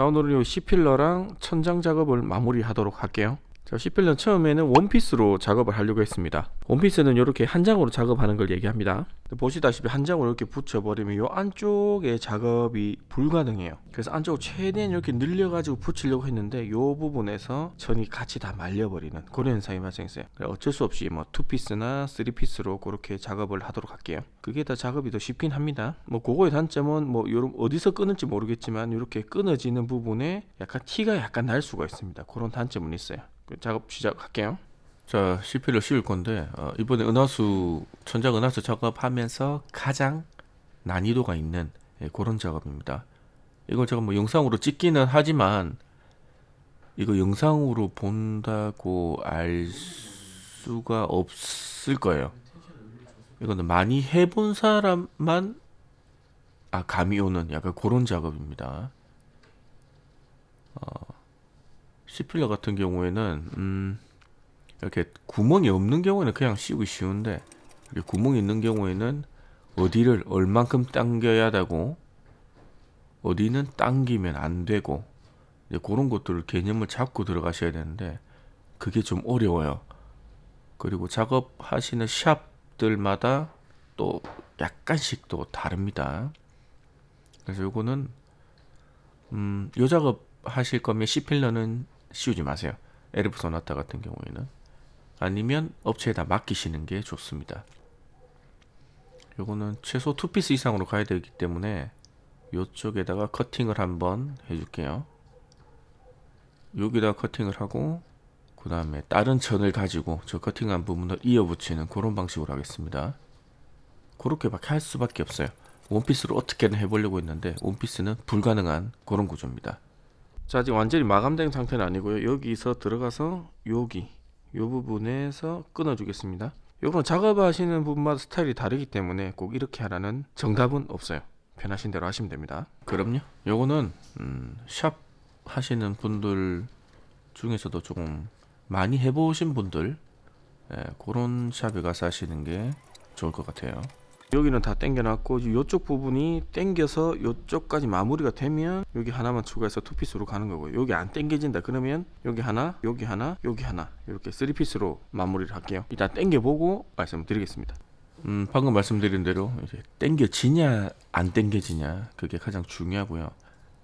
자 오늘은 이 C필러랑 천장 작업을 마무리하도록 할게요 자 C필러는 처음에는 원피스로 작업을 하려고 했습니다. 원피스는 이렇게 한 장으로 작업하는 걸 얘기합니다. 보시다시피 한 장으로 이렇게 붙여버리면 이 안쪽에 작업이 불가능해요. 그래서 안쪽을 최대한 이렇게 늘려가지고 붙이려고 했는데 이 부분에서 천이 같이 다 말려버리는 그런 현상이 발생했어요. 어쩔 수 없이 뭐 투피스나 쓰리피스로 그렇게 작업을 하도록 할게요. 그게 다 작업이 더 쉽긴 합니다. 뭐 그거의 단점은 뭐 요런 어디서 끊을지 모르겠지만 이렇게 끊어지는 부분에 약간 티가 약간 날 수가 있습니다. 그런 단점은 있어요. 그 작업 시작할게요 자, CP를 씌울 건데 어, 이번에 은하수 천장 은하수 작업하면서 가장 난이도가 있는 예, 그런 작업입니다. 이걸 제가 뭐 영상으로 찍기는 하지만 이거 영상으로 본다고 알 수가 없을 거예요. 이거는 많이 해본 사람만 아 감이 오는 약간 그런 작업입니다. 어, C필러 같은 경우에는 음. 이렇게 구멍이 없는 경우에는 그냥 씌우기 쉬운데 이렇게 구멍이 있는 경우에는 어디를 얼만큼 당겨야 되고 어디는 당기면 안 되고 이제 그런 것들을 개념을 잡고 들어가셔야 되는데 그게 좀 어려워요. 그리고 작업하시는 샵들마다 또 약간씩 또 다릅니다. 그래서 요거는 음, 요 작업 하실 거면 C필러는 씌우지 마세요. 에르프 소나타 같은 경우에는 아니면 업체에다 맡기시는 게 좋습니다. 요거는 최소 2피스 이상으로 가야 되기 때문에 요쪽에다가 커팅을 한번 해줄게요. 여기다 커팅을 하고 그 다음에 다른 천을 가지고 저 커팅한 부분을 이어 붙이는 그런 방식으로 하겠습니다. 그렇게밖에 할 수밖에 없어요. 원피스로 어떻게든 해보려고 했는데 원피스는 불가능한 그런 구조입니다. 자 아직 완전히 마감된 상태는 아니고요. 여기서 들어가서 여기 요 부분에서 끊어 주겠습니다. 요건 작업하시는 부분마다 스타일이 다르기 때문에 꼭 이렇게 하라는 정답은 없어요. 편하신 대로 하시면 됩니다. 그럼요. 요거는 음, 샵 하시는 분들 중에서도 조금 많이 해보신 분들 예, 그런 샵에 가서 하시는 게 좋을 것 같아요. 여기는 다 당겨놨고 이쪽 부분이 당겨서 이쪽까지 마무리가 되면 여기 하나만 추가해서 투피스로 가는 거고요. 여기 안 당겨진다 그러면 여기 하나 여기 하나 여기 하나 이렇게 쓰리피스로 마무리를 할게요. 일단 당겨보고 말씀드리겠습니다. 음 방금 말씀드린 대로 이제 당겨지냐 안 당겨지냐 그게 가장 중요하고요.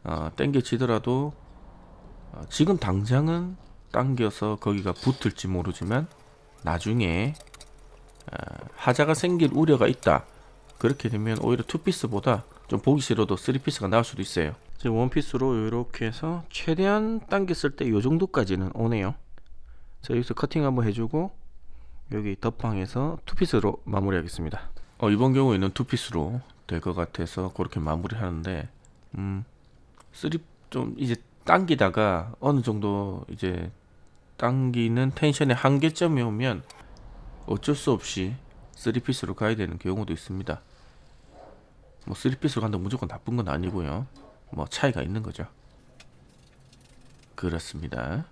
어, 당겨지더라도 어, 지금 당장은 당겨서 거기가 붙을지 모르지만 나중에 어, 하자가 생길 우려가 있다 그렇게 되면 오히려 투피스보다 좀 보기 싫어도 쓰리피스가 나올 수도 있어요. 지금 원피스로 이렇게 해서 최대한 당겼을 때 이 정도까지는 오네요. 자 여기서 커팅 한번 해주고 여기 덧방에서 투피스로 마무리 하겠습니다. 어, 이번 경우에는 투피스로 될 것 같아서 그렇게 마무리 하는데 음 쓰리 좀 이제 당기다가 어느 정도 이제 당기는 텐션의 한계점이 오면 어쩔 수 없이 3피스로 가야 되는 경우도 있습니다. 뭐 3피스로 간다고 무조건 나쁜 건 아니고요. 뭐 차이가 있는 거죠. 그렇습니다.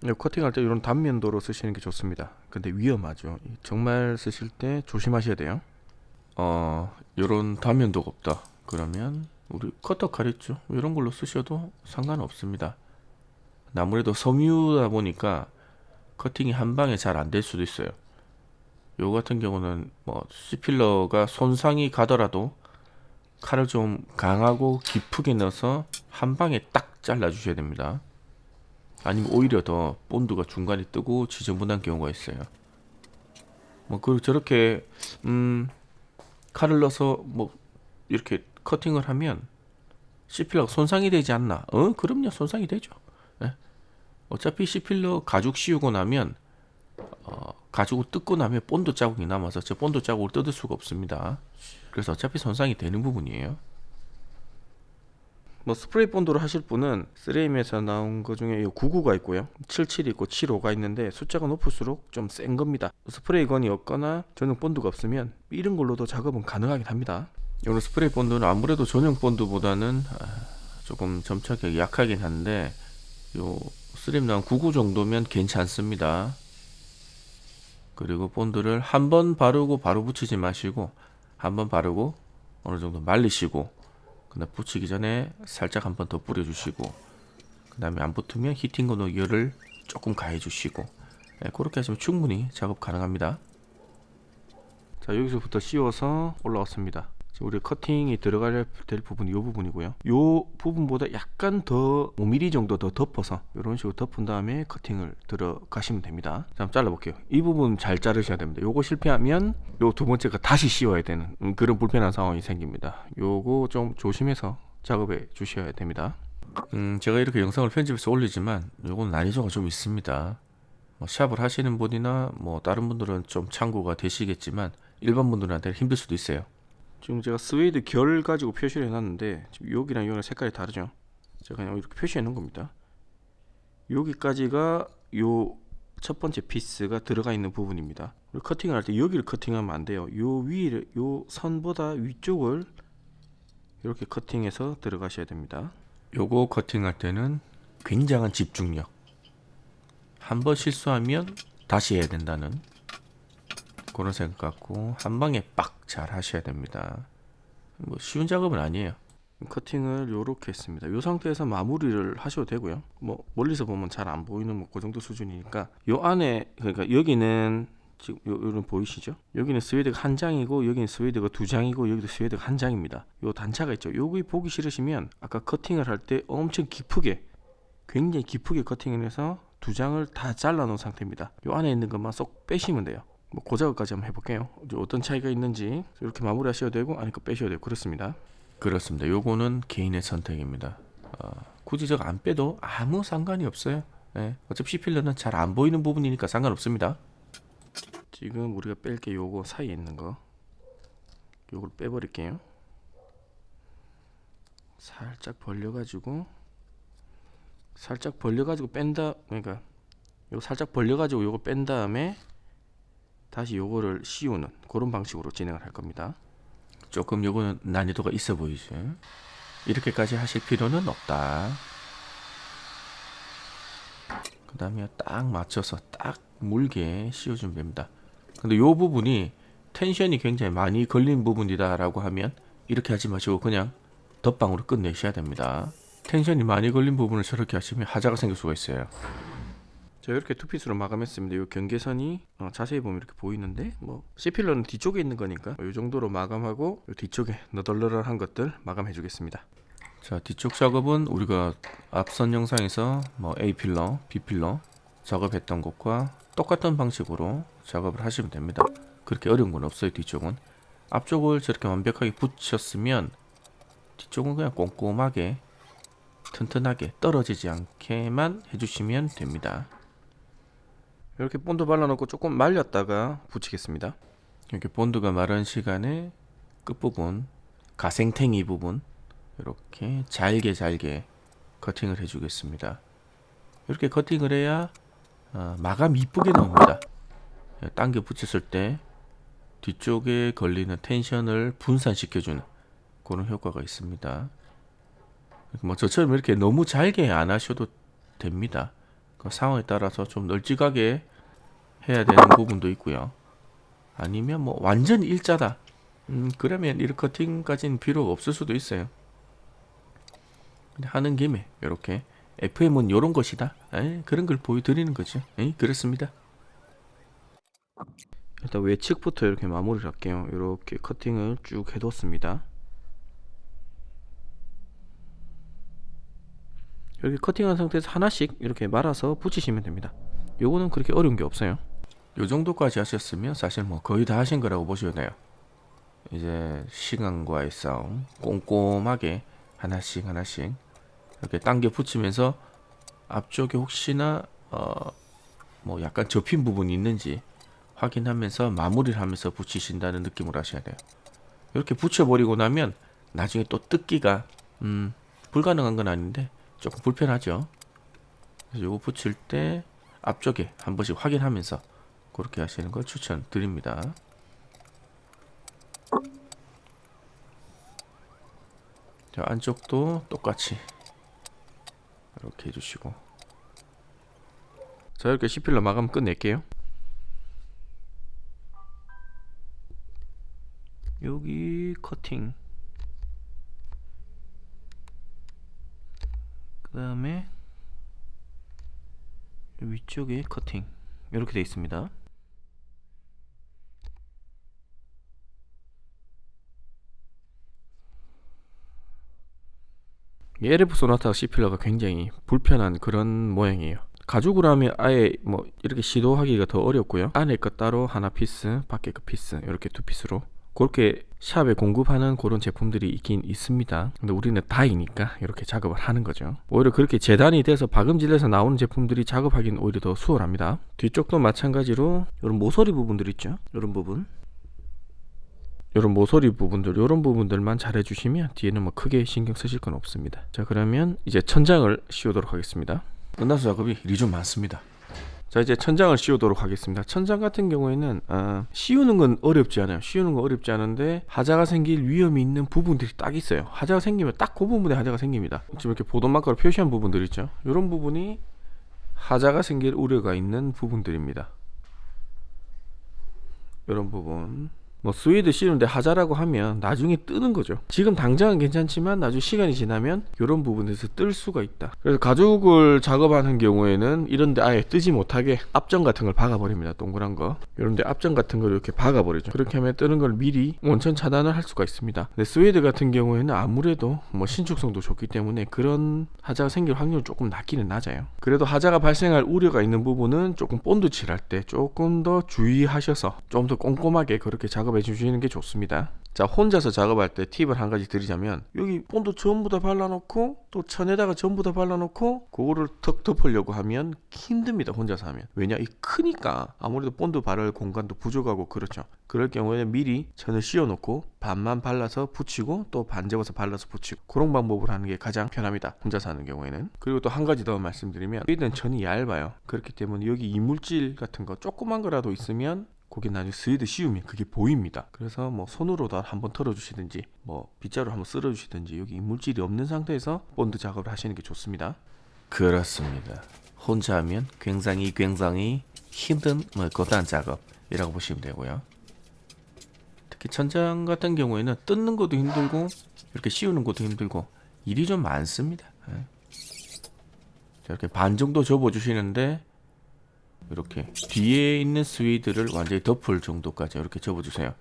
네, 커팅할 때 이런 단면도로 쓰시는 게 좋습니다. 근데 위험하죠. 정말 쓰실 때 조심하셔야 돼요. 어, 이런 단면도가 없다. 그러면 우리 커터 칼 있죠. 이런 걸로 쓰셔도 상관없습니다. 아무래도 섬유다 보니까 커팅이 한 방에 잘 안 될 수도 있어요. 요 같은 경우는 뭐 C필러가 손상이 가더라도 칼을 좀 강하고 깊게 넣어서 한 방에 딱 잘라 주셔야 됩니다. 아니면 오히려 더 본드가 중간에 뜨고 지저분한 경우가 있어요. 뭐 그리고 저렇게 음 칼을 넣어서 뭐 이렇게 커팅을 하면 C필러가 손상이 되지 않나? 어, 그럼요. 손상이 되죠. 네? 어차피 C필러 가죽 씌우고 나면 어, 가지고 뜯고 나면 본드 자국이 남아서 저 본드 자국을 뜯을 수가 없습니다. 그래서 어차피 손상이 되는 부분이에요. 뭐 스프레이 본드로 하실 분은 3M에서 나온 것 중에 99가 있고요. 77이 있고 75가 있는데 숫자가 높을수록 좀 센 겁니다. 스프레이 건이 없거나 전용 본드가 없으면 이런 걸로도 작업은 가능하긴 합니다. 이런 스프레이 본드는 아무래도 전용 본드보다는 아, 조금 점착력이 약하긴 한데 요 3M 나온 99 정도면 괜찮습니다. 그리고 본드를 한 번 바르고 바로 붙이지 마시고 한 번 바르고 어느 정도 말리시고 그다음 붙이기 전에 살짝 한 번 더 뿌려주시고 그다음에 안 붙으면 히팅건으로 열을 조금 가해주시고 예, 그렇게 하시면 충분히 작업 가능합니다. 자 여기서부터 씌워서 올라왔습니다. 우리 커팅이 들어가야 될 부분이 이 부분이고요. 이 부분보다 약간 더 5mm 정도 더 덮어서 이런 식으로 덮은 다음에 커팅을 들어가시면 됩니다. 자, 한번 잘라볼게요. 이 부분 잘 자르셔야 됩니다. 요거 실패하면 요 두 번째가 다시 씌워야 되는 음, 그런 불편한 상황이 생깁니다. 요거 좀 조심해서 작업해 주셔야 됩니다. 음, 제가 이렇게 영상을 편집해서 올리지만 요건 난이도가 좀 있습니다. 뭐 샵을 하시는 분이나 뭐 다른 분들은 좀 참고가 되시겠지만 일반 분들한테는 힘들 수도 있어요. 지금 제가 스웨이드 결 가지고 표시를 해놨는데 지금 여기랑 여기랑 색깔이 다르죠. 제가 그냥 이렇게 표시해 놓은 겁니다. 여기까지가 요 첫 번째 피스가 들어가 있는 부분입니다. 커팅을 할 때 여기를 커팅하면 안 돼요. 요 위를 요 선보다 위쪽을 이렇게 커팅해서 들어가셔야 됩니다. 요거 커팅할 때는 굉장한 집중력. 한 번 실수하면 다시 해야 된다는 그런 생각 갖고 한 방에 빡 잘 하셔야 됩니다. 뭐 쉬운 작업은 아니에요. 커팅을 요렇게 했습니다. 요 상태에서 마무리를 하셔도 되고요. 뭐 멀리서 보면 잘 안 보이는 뭐그 정도 수준이니까 요 안에 그러니까 여기는 지금 요, 요런 보이시죠? 여기는 스웨드가 한 장이고 여기는 스웨드가 두 장이고 여기도 스웨드가 한 장입니다. 요 단차가 있죠. 요기 보기 싫으시면 아까 커팅을 할 때 엄청 깊게 굉장히 깊게 커팅을 해서 두 장을 다 잘라 놓은 상태입니다. 요 안에 있는 것만 쏙 빼시면 돼요. 뭐 고작업까지 한번 해볼게요. 어떤 차이가 있는지 이렇게 마무리하셔도 되고 아니 그 빼셔도 되고 그렇습니다. 그렇습니다. 요거는 개인의 선택입니다. 어, 굳이 저거 안 빼도 아무 상관이 없어요. 예, 어차피 C필러는 잘 안 보이는 부분이니까 상관없습니다. 지금 우리가 뺄 게 요거 사이에 있는 거 요걸 빼버릴게요. 살짝 벌려가지고 살짝 벌려가지고 뺀다 그러니까 요 살짝 벌려가지고 요거 뺀 다음에 다시 요거를 씌우는 그런 방식으로 진행을 할 겁니다. 조금 요거는 난이도가 있어 보이죠. 이렇게까지 하실 필요는 없다. 그 다음에 딱 맞춰서 딱 물게 씌워주면 됩니다. 근데 요 부분이 텐션이 굉장히 많이 걸린 부분이다 라고 하면 이렇게 하지 마시고 그냥 덧방으로 끝내셔야 됩니다. 텐션이 많이 걸린 부분을 저렇게 하시면 하자가 생길 수가 있어요. 자 이렇게 투피스로 마감했습니다. 이 경계선이 어, 자세히 보면 이렇게 보이는데 뭐 C필러는 뒤쪽에 있는 거니까 이 정도로 마감하고 요 뒤쪽에 너덜너덜한 것들 마감해 주겠습니다. 자 뒤쪽 작업은 우리가 앞선 영상에서 뭐 A 필러, B 필러 작업했던 것과 똑같은 방식으로 작업을 하시면 됩니다. 그렇게 어려운 건 없어요 뒤쪽은 앞쪽을 저렇게 완벽하게 붙였으면 뒤쪽은 그냥 꼼꼼하게 튼튼하게 떨어지지 않게만 해주시면 됩니다. 이렇게 본드 발라놓고 조금 말렸다가 붙이겠습니다. 이렇게 본드가 마른 시간에 끝부분 가생탱이 부분 이렇게 잘게 잘게 커팅을 해주겠습니다. 이렇게 커팅을 해야 어, 마감 이쁘게 나옵니다. 당겨 붙였을 때 뒤쪽에 걸리는 텐션을 분산시켜주는 그런 효과가 있습니다. 뭐 저처럼 이렇게 너무 잘게 안 하셔도 됩니다. 그 상황에 따라서 좀 널찍하게 해야 되는 부분도 있고요. 아니면 뭐 완전 일자다. 음, 그러면 이렇게 커팅까지는 필요가 없을 수도 있어요. 하는 김에 이렇게 FM은 이런 것이다. 에이, 그런 걸 보여드리는 거죠. 에이, 그렇습니다. 일단 외측부터 이렇게 마무리를 할게요. 이렇게 커팅을 쭉 해뒀습니다. 이렇게 커팅한 상태에서 하나씩 이렇게 말아서 붙이시면 됩니다. 요거는 그렇게 어려운 게 없어요. 요 정도까지 하셨으면 사실 뭐 거의 다 하신 거라고 보셔도 돼요. 이제 시간과의 싸움 꼼꼼하게 하나씩 하나씩 이렇게 당겨 붙이면서 앞쪽에 혹시나 어 뭐 약간 접힌 부분이 있는지 확인하면서 마무리를 하면서 붙이신다는 느낌으로 하셔야 돼요. 이렇게 붙여버리고 나면 나중에 또 뜯기가 음 불가능한 건 아닌데 조금 불편하죠. 그래서 요거 붙일 때 앞쪽에 한 번씩 확인하면서 그렇게 하시는 걸 추천드립니다. 자, 안쪽도 똑같이 이렇게 해주시고 자 이렇게 C필러 마감 끝낼게요. 여기 커팅 그 다음에 위쪽에 커팅 이렇게 돼 있습니다. 이 LF 소나타 C 필러가 굉장히 불편한 그런 모양이에요. 가죽으로 하면 아예 뭐 이렇게 시도하기가 더 어렵고요. 안에 거 따로 하나 피스, 밖에 거 피스 이렇게 두 피스로 그렇게 샵에 공급하는 그런 제품들이 있긴 있습니다. 근데 우리는 다이니까 이렇게 작업을 하는 거죠. 오히려 그렇게 재단이 돼서 박음질해서 나오는 제품들이 작업하기는 오히려 더 수월합니다. 뒤쪽도 마찬가지로 이런 모서리 부분들 있죠. 이런 부분. 이런 모서리 부분들, 이런 부분들만 잘 해주시면 뒤에는 뭐 크게 신경 쓰실 건 없습니다. 자, 그러면 이제 천장을 씌우도록 하겠습니다. 끝나서 작업이 일이 좀 많습니다. 자, 이제 천장을 씌우도록 하겠습니다. 천장 같은 경우에는 아, 씌우는 건 어렵지 않아요. 씌우는 건 어렵지 않은데 하자가 생길 위험이 있는 부분들이 딱 있어요. 하자가 생기면 딱 그 부분에 하자가 생깁니다. 지금 이렇게 보도 마커로 표시한 부분들 있죠. 이런 부분이 하자가 생길 우려가 있는 부분들입니다. 이런 부분. 뭐 스웨이드 씌우는데 하자라고 하면 나중에 뜨는 거죠. 지금 당장은 괜찮지만 나중에 시간이 지나면 이런 부분에서 뜰 수가 있다. 그래서 가죽을 작업하는 경우에는 이런데 아예 뜨지 못하게 앞정 같은 걸 박아버립니다. 동그란 거. 이런데 앞정 같은 걸 이렇게 박아버리죠. 그렇게 하면 뜨는 걸 미리 원천 차단을 할 수가 있습니다. 근데 스웨이드 같은 경우에는 아무래도 뭐 신축성도 좋기 때문에 그런 하자가 생길 확률이 조금 낮기는 낮아요. 그래도 하자가 발생할 우려가 있는 부분은 조금 본드 칠할 때 조금 더 주의하셔서 좀 더 꼼꼼하게 그렇게 작업 해 주시는 게 좋습니다. 자 혼자서 작업할 때 팁을 한 가지 드리자면 여기 본드 전부 다 발라놓고 또 천에다가 전부 다 발라놓고 그거를 턱 덮으려고 하면 힘듭니다 혼자서 하면. 왜냐 이 크니까 아무래도 본드 바를 공간도 부족하고 그렇죠. 그럴 경우에는 미리 천을 씌워놓고 반만 발라서 붙이고 또 반 접어서 발라서 붙이고 그런 방법을 하는 게 가장 편합니다 혼자서 하는 경우에는. 그리고 또 한 가지 더 말씀드리면 이든 천이 얇아요. 그렇기 때문에 여기 이물질 같은 거 조그만 거라도 있으면 거기 나중에 스웨드 씌우면 그게 보입니다. 그래서 뭐 손으로 다 한번 털어주시든지 뭐 빗자루 한번 쓸어주시든지 여기 이물질이 없는 상태에서 본드 작업을 하시는 게 좋습니다. 그렇습니다. 혼자 하면 굉장히 굉장히 힘든 뭐 고단 작업이라고 보시면 되고요. 특히 천장 같은 경우에는 뜯는 것도 힘들고 이렇게 씌우는 것도 힘들고 일이 좀 많습니다. 예. 자, 이렇게 반 정도 접어주시는데 이렇게 뒤에 있는 스웨이드를 완전히 덮을 정도까지 이렇게 접어주세요.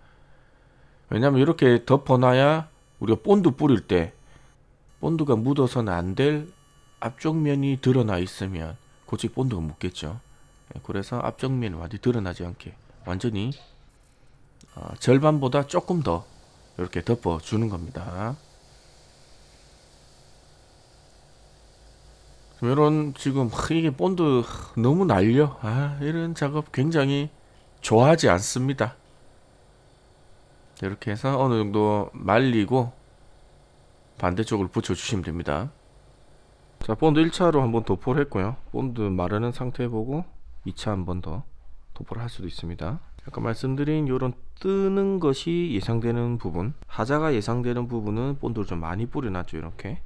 왜냐하면 이렇게 덮어놔야 우리가 본드 뿌릴 때 본드가 묻어서는 안 될 앞쪽 면이 드러나 있으면 고치 본드가 묻겠죠. 예, 그래서 앞쪽 면이 완전히 드러나지 않게 완전히 어, 절반보다 조금 더 이렇게 덮어주는 겁니다. 이런 지금 하, 이게 본드 너무 날려. 아, 이런 작업 굉장히 좋아하지 않습니다. 이렇게 해서 어느 정도 말리고 반대쪽을 붙여주시면 됩니다. 자, 본드 1차로 한번 도포를 했고요. 본드 마르는 상태 보고 2차 한번 더 도포를 할 수도 있습니다. 아까 말씀드린 이런 뜨는 것이 예상되는 부분, 하자가 예상되는 부분은 본드를 좀 많이 뿌려놨죠. 이렇게.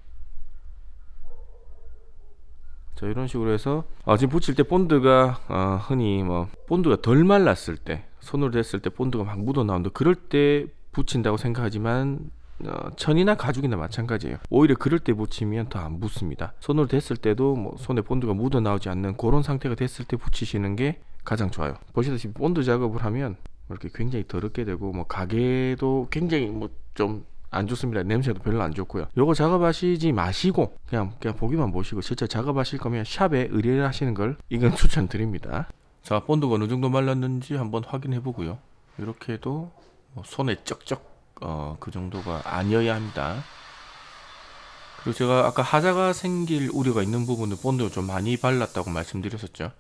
자 이런 식으로 해서 어, 지금 붙일 때 본드가 어, 흔히 뭐 본드가 덜 말랐을 때 손으로 댔을 때 본드가 막 묻어 나온다 그럴 때 붙인다고 생각하지만 어, 천이나 가죽이나 마찬가지예요. 오히려 그럴 때 붙이면 더 안 붙습니다. 손으로 댔을 때도 뭐 손에 본드가 묻어 나오지 않는 그런 상태가 됐을 때 붙이시는 게 가장 좋아요. 보시다시피 본드 작업을 하면 이렇게 굉장히 더럽게 되고 뭐 가게도 굉장히 뭐 좀 안 좋습니다. 냄새도 별로 안 좋고요. 요거 작업하시지 마시고 그냥 그냥 보기만 보시고 실제 작업하실 거면 샵에 의뢰를 하시는 걸 이건 추천드립니다. 자 본드가 어느 정도 말랐는지 한번 확인해 보고요. 이렇게 해도 뭐 손에 쩍쩍 어, 그 정도가 아니어야 합니다. 그리고 제가 아까 하자가 생길 우려가 있는 부분을 본드를 좀 많이 발랐다고 말씀드렸었죠.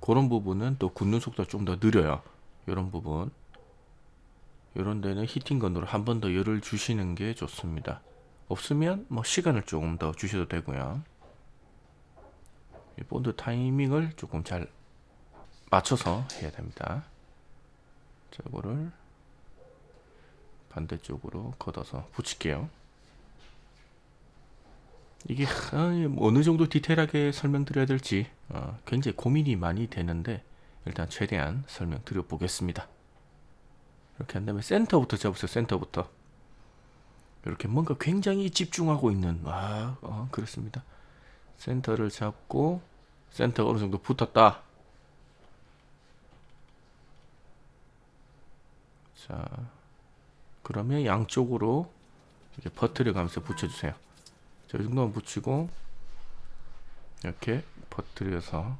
그런 부분은 또 굳는 속도가 좀 더 느려요. 이런 부분. 이런 데는 히팅건으로 한 번 더 열을 주시는 게 좋습니다. 없으면 뭐 시간을 조금 더 주셔도 되고요. 이 본드 타이밍을 조금 잘 맞춰서 해야 됩니다. 자, 이거를 반대쪽으로 걷어서 붙일게요. 이게 아, 뭐 어느 정도 디테일하게 설명드려야 될지 어, 굉장히 고민이 많이 되는데 일단 최대한 설명드려 보겠습니다. 이렇게 한 다음에 센터부터 잡으세요. 센터부터. 이렇게 뭔가 굉장히 집중하고 있는 와 어, 그렇습니다. 센터를 잡고 센터가 어느 정도 붙었다. 자, 그러면 양쪽으로 이렇게 퍼트려 가면서 붙여주세요. 자, 이 정도만 붙이고 이렇게 퍼트려서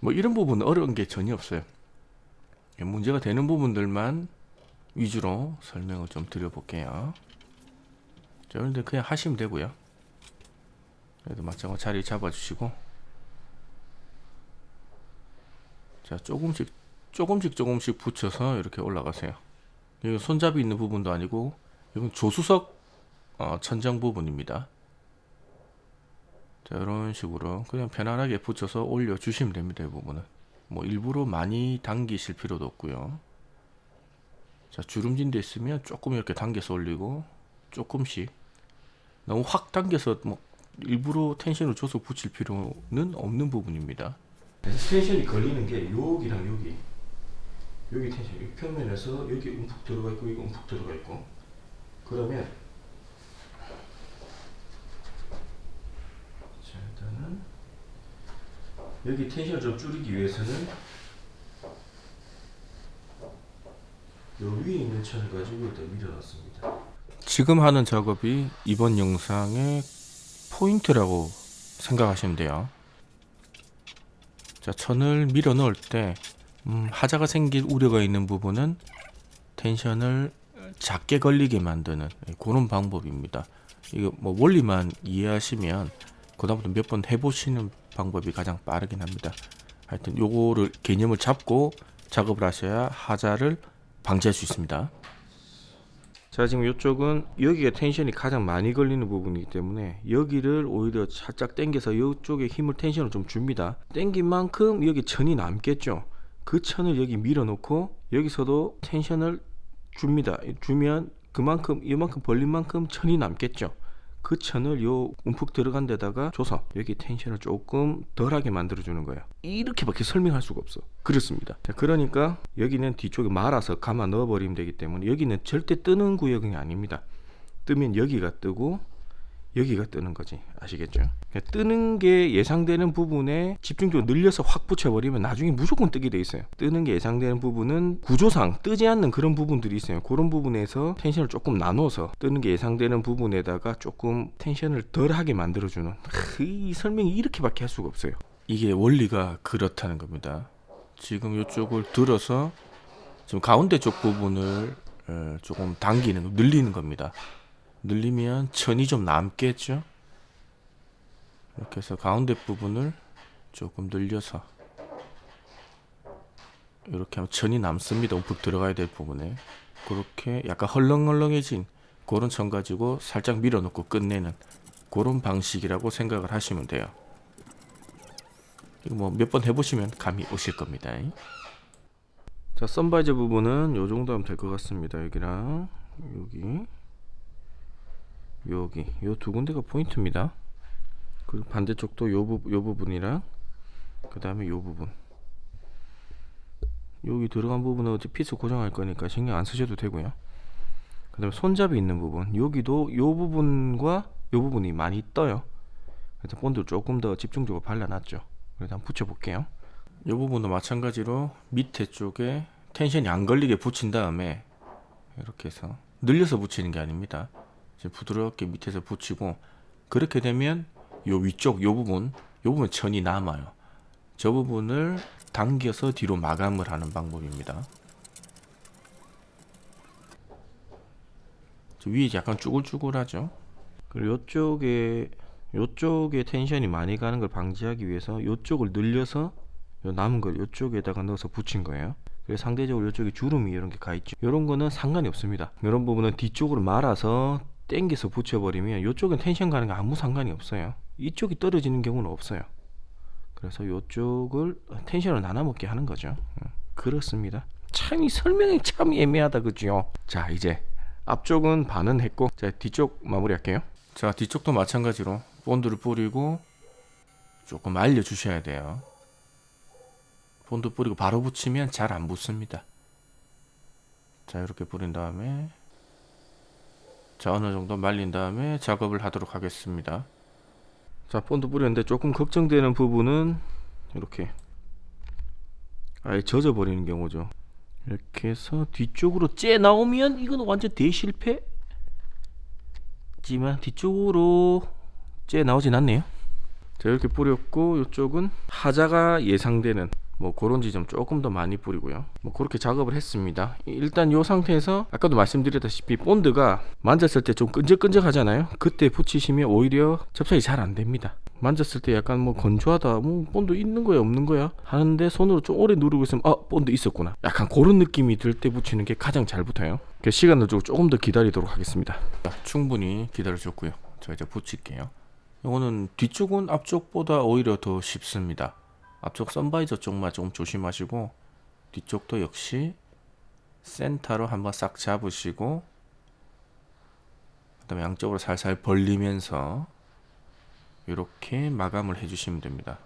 뭐 이런 부분은 어려운 게 전혀 없어요. 예, 문제가 되는 부분들만 위주로 설명을 좀 드려볼게요. 자, 여러분들 그냥 하시면 되고요. 그래도 마찬가지 자리 잡아주시고 자 조금씩 조금씩 조금씩 붙여서 이렇게 올라가세요. 여기 손잡이 있는 부분도 아니고 이건 조수석 어, 천장 부분입니다. 자 이런 식으로 그냥 편안하게 붙여서 올려 주시면 됩니다. 이 부분은 뭐 일부러 많이 당기실 필요도 없고요. 자 주름진 데 있으면 조금 이렇게 당겨서 올리고 조금씩 너무 확 당겨서 뭐 일부러 텐션을 줘서 붙일 필요는 없는 부분입니다. 텐션이 걸리는 게 여기랑 여기 여기 텐션 이 표면에서 여기 움푹 들어가 있고 이거 움푹 들어가 있고 그러면 자 일단은 여기 텐션을 좀 줄이기 위해서는 요 위에 있는 천을 가지고 일단 밀어놨습니다. 지금 하는 작업이 이번 영상의 포인트라고 생각하시면 돼요. 자, 천을 밀어 넣을 때 음, 하자가 생길 우려가 있는 부분은 텐션을 작게 걸리게 만드는 그런 방법입니다. 이거 뭐 원리만 이해하시면 그다음부터 몇 번 해보시는 방법이 가장 빠르긴 합니다. 하여튼 요거를 개념을 잡고 작업을 하셔야 하자를 방지할 수 있습니다. 자 지금 이쪽은 여기가 텐션이 가장 많이 걸리는 부분이기 때문에 여기를 오히려 살짝 당겨서 이쪽에 힘을 텐션을 좀 줍니다 당긴 만큼 여기 천이 남겠죠 그 천을 여기 밀어놓고 여기서도 텐션을 줍니다 주면 그만큼 이만큼 벌린 만큼 천이 남겠죠 그 천을 요 움푹 들어간 데다가 줘서 여기 텐션을 조금 덜하게 만들어 주는 거예요 이렇게밖에 설명할 수가 없어. 그렇습니다. 자, 그러니까 여기는 뒤쪽에 말아서 감아 넣어 버리면 되기 때문에 여기는 절대 뜨는 구역이 아닙니다. 뜨면 여기가 뜨고 여기가 뜨는 거지. 아시겠죠? 그러니까 뜨는 게 예상되는 부분에 집중적으로 늘려서 확 붙여버리면 나중에 무조건 뜨게 돼 있어요. 뜨는 게 예상되는 부분은 구조상 뜨지 않는 그런 부분들이 있어요. 그런 부분에서 텐션을 조금 나눠서 뜨는 게 예상되는 부분에다가 조금 텐션을 덜하게 만들어주는 이 설명이 이렇게밖에 할 수가 없어요. 이게 원리가 그렇다는 겁니다. 지금 이쪽을 들어서 지금 가운데 쪽 부분을 어, 조금 당기는 늘리는 겁니다 늘리면 천이 좀 남겠죠? 이렇게 해서 가운데 부분을 조금 늘려서 이렇게 하면 천이 남습니다. 움푹 들어가야 될 부분에. 그렇게 약간 헐렁헐렁해진 그런 천 가지고 살짝 밀어넣고 끝내는 그런 방식이라고 생각을 하시면 돼요. 이거 뭐 몇 번 해보시면 감이 오실 겁니다. 자 선바이저 부분은 요 정도 하면 될 것 같습니다. 여기랑 여기 여기 요 두 군데가 포인트입니다. 그리고 반대쪽도 요, 부, 요 부분이랑 그 다음에 요 부분 여기 들어간 부분은 어차피 피스 고정할 거니까 신경 안 쓰셔도 되고요. 그 다음에 손잡이 있는 부분 여기도 요 부분과 요 부분이 많이 떠요. 그래서 본드를 조금 더 집중적으로 발라놨죠. 그래서 한번 붙여볼게요. 이 부분도 마찬가지로 밑에 쪽에 텐션이 안 걸리게 붙인 다음에 이렇게 해서 늘려서 붙이는 게 아닙니다. 이제 부드럽게 밑에서 붙이고 그렇게 되면 요 위쪽 요 부분 요 부분 천이 남아요. 저 부분을 당겨서 뒤로 마감을 하는 방법입니다. 저 위에 약간 쭈글쭈글하죠. 그리고 요쪽에 요쪽에 텐션이 많이 가는 걸 방지하기 위해서 요쪽을 늘려서 요 남은 걸 요쪽에다가 넣어서 붙인 거예요. 그래서 상대적으로 요쪽에 주름이 이런 게 가 있죠. 이런 거는 상관이 없습니다. 이런 부분은 뒤쪽으로 말아서 땡겨서 붙여버리면 이쪽은 텐션 가는 거 아무 상관이 없어요. 이쪽이 떨어지는 경우는 없어요. 그래서 이쪽을 텐션을 나눠 먹게 하는 거죠. 음, 그렇습니다. 참 이 설명이 참 애매하다 그죠? 자 이제 앞쪽은 반은 했고 자 뒤쪽 마무리 할게요. 자 뒤쪽도 마찬가지로 본드를 뿌리고 조금 알려 주셔야 돼요. 본드 뿌리고 바로 붙이면 잘 안 붙습니다. 자 이렇게 뿌린 다음에 자 어느 정도 말린 다음에 작업을 하도록 하겠습니다. 자 본드 뿌렸는데 조금 걱정되는 부분은 이렇게 아예 젖어버리는 경우죠. 이렇게 해서 뒤쪽으로 째 나오면 이건 완전 대실패? 지만 뒤쪽으로 째 나오진 않네요. 자 이렇게 뿌렸고 이쪽은 하자가 예상되는 뭐 그런 지점 조금 더 많이 뿌리고요. 뭐 그렇게 작업을 했습니다. 일단 이 상태에서 아까도 말씀드렸다시피 본드가 만졌을 때 좀 끈적끈적하잖아요. 그때 붙이시면 오히려 접착이 잘 안 됩니다. 만졌을 때 약간 뭐 건조하다, 뭐 본드 있는 거야 없는 거야 하는데 손으로 좀 오래 누르고 있으면 아 본드 있었구나. 약간 그런 느낌이 들 때 붙이는 게 가장 잘 붙어요. 그래서 시간을 두고 조금 더 기다리도록 하겠습니다. 충분히 기다려줬고요. 자 이제 붙일게요. 이거는 뒤쪽은 앞쪽보다 오히려 더 쉽습니다. 앞쪽 선바이저 쪽만 조금 조심하시고 뒤쪽도 역시 센터로 한번 싹 잡으시고 그다음에 양쪽으로 살살 벌리면서 이렇게 마감을 해주시면 됩니다.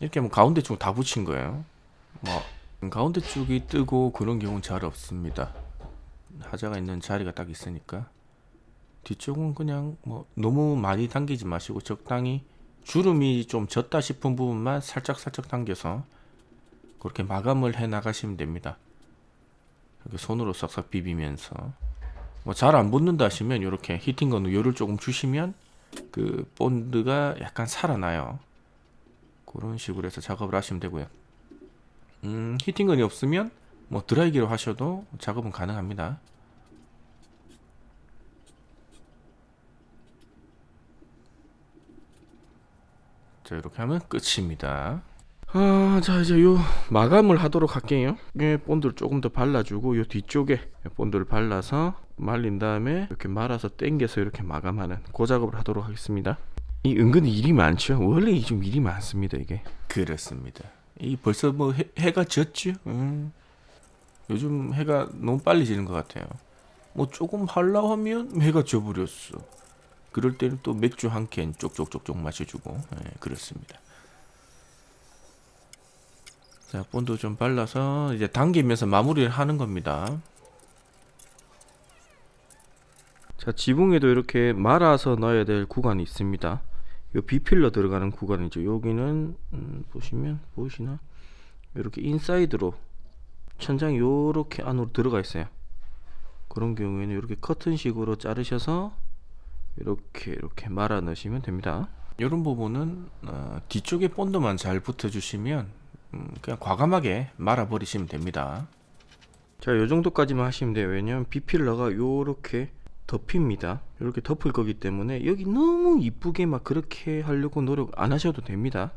이렇게 하면 가운데 쪽 다 붙인 거예요. 뭐 가운데 쪽이 뜨고 그런 경우는 잘 없습니다. 하자가 있는 자리가 딱 있으니까 뒤쪽은 그냥 뭐 너무 많이 당기지 마시고 적당히 주름이 좀 졌다 싶은 부분만 살짝 살짝 당겨서 그렇게 마감을 해 나가시면 됩니다. 이렇게 손으로 싹싹 비비면서 뭐 잘 안 붙는다 하시면 이렇게 히팅건으로 열을 조금 주시면 그 본드가 약간 살아나요. 그런 식으로 해서 작업을 하시면 되고요. 음, 히팅건이 없으면 뭐 드라이기로 하셔도 작업은 가능합니다. 자 이렇게 하면 끝입니다. 아, 자 이제 요 마감을 하도록 할게요. 예, 본드를 조금 더 발라주고 요 뒤쪽에 본드를 발라서 말린 다음에 이렇게 말아서 당겨서 이렇게 마감하는 그 작업을 하도록 하겠습니다. 이 은근히 일이 많죠. 원래 이좀 일이 많습니다 이게. 그렇습니다. 이 벌써 뭐 해, 해가 졌죠. 음. 요즘 해가 너무 빨리 지는 것 같아요. 뭐 조금 하려 하면 해가 져버렸어. 그럴 때는 또 맥주 한 캔 쪽쪽쪽쪽 마셔주고 예, 그렇습니다. 자 본드 좀 발라서 이제 당기면서 마무리를 하는 겁니다. 자 지붕에도 이렇게 말아서 넣어야 될 구간이 있습니다. 요 비필러 들어가는 구간이죠. 여기는 음, 보시면 보이시나? 이렇게 인사이드로 천장이 요렇게 안으로 들어가 있어요. 그런 경우에는 이렇게 커튼식으로 자르셔서 이렇게 이렇게 말아 넣으시면 됩니다. 이런 부분은 어, 뒤쪽에 본드만 잘 붙여주시면 음, 그냥 과감하게 말아 버리시면 됩니다. 자, 요 정도까지만 하시면 돼요. 왜냐면 비필러가 요렇게 덮입니다. 이렇게 덮을 거기 때문에 여기 너무 이쁘게 막 그렇게 하려고 노력 안 하셔도 됩니다.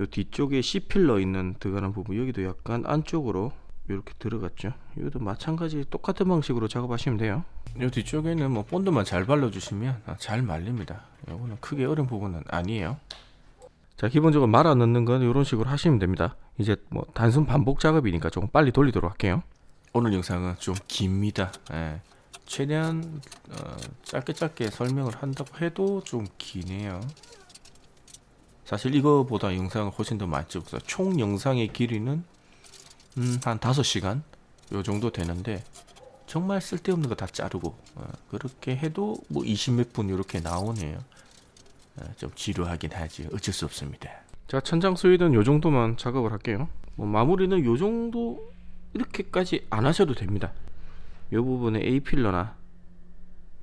요 뒤쪽에 C필러 있는 들어가는 부분 여기도 약간 안쪽으로 이렇게 들어갔죠. 이것도 마찬가지 똑같은 방식으로 작업하시면 돼요. 이 뒤쪽에는 뭐 본드만 잘 발라주시면 아, 잘 말립니다. 이거는 크게 어려운 부분은 아니에요. 자, 기본적으로 말아 넣는 건 이런 식으로 하시면 됩니다. 이제 뭐 단순 반복 작업이니까 조금 빨리 돌리도록 할게요. 오늘 영상은 좀 깁니다. 예. 최대한 어, 짧게 짧게 설명을 한다고 해도 좀 기네요. 사실 이거보다 영상을 훨씬 더 많이 찍어서 총 영상의 길이는 음, 한 5시간 요 정도 되는데 정말 쓸데없는 거 다 자르고 어, 그렇게 해도 뭐 20몇 분 이렇게 나오네요. 어, 좀 지루하긴 하지 어쩔 수 없습니다. 자 천장 수위는 요 정도만 작업을 할게요. 뭐 마무리는 요 정도 이렇게까지 안 하셔도 됩니다. 요 부분에 A 필러나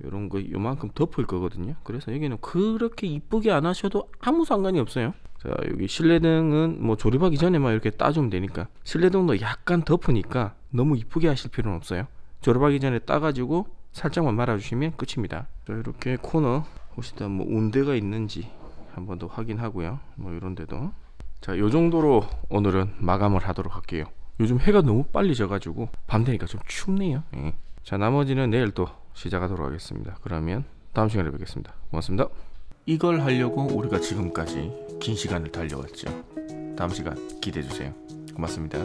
요런 거 요만큼 덮을 거거든요. 그래서 여기는 그렇게 이쁘게 안 하셔도 아무 상관이 없어요. 자 여기 실내등은 뭐 조립하기 전에만 이렇게 따주면 되니까 실내등도 약간 덮으니까 너무 이쁘게 하실 필요는 없어요. 조립하기 전에 따가지고 살짝만 말아주시면 끝입니다. 자 이렇게 코너 혹시나 뭐 운대가 있는지 한번 더 확인하고요. 뭐 이런 데도 자 요 정도로 오늘은 마감을 하도록 할게요. 요즘 해가 너무 빨리 져가지고 밤 되니까 좀 춥네요. 예. 자 나머지는 내일 또 시작하도록 하겠습니다. 그러면 다음 시간에 뵙겠습니다. 고맙습니다. 이걸 하려고 우리가 지금까지 긴 시간을 달려왔죠. 다음 시간 기대해 주세요. 고맙습니다.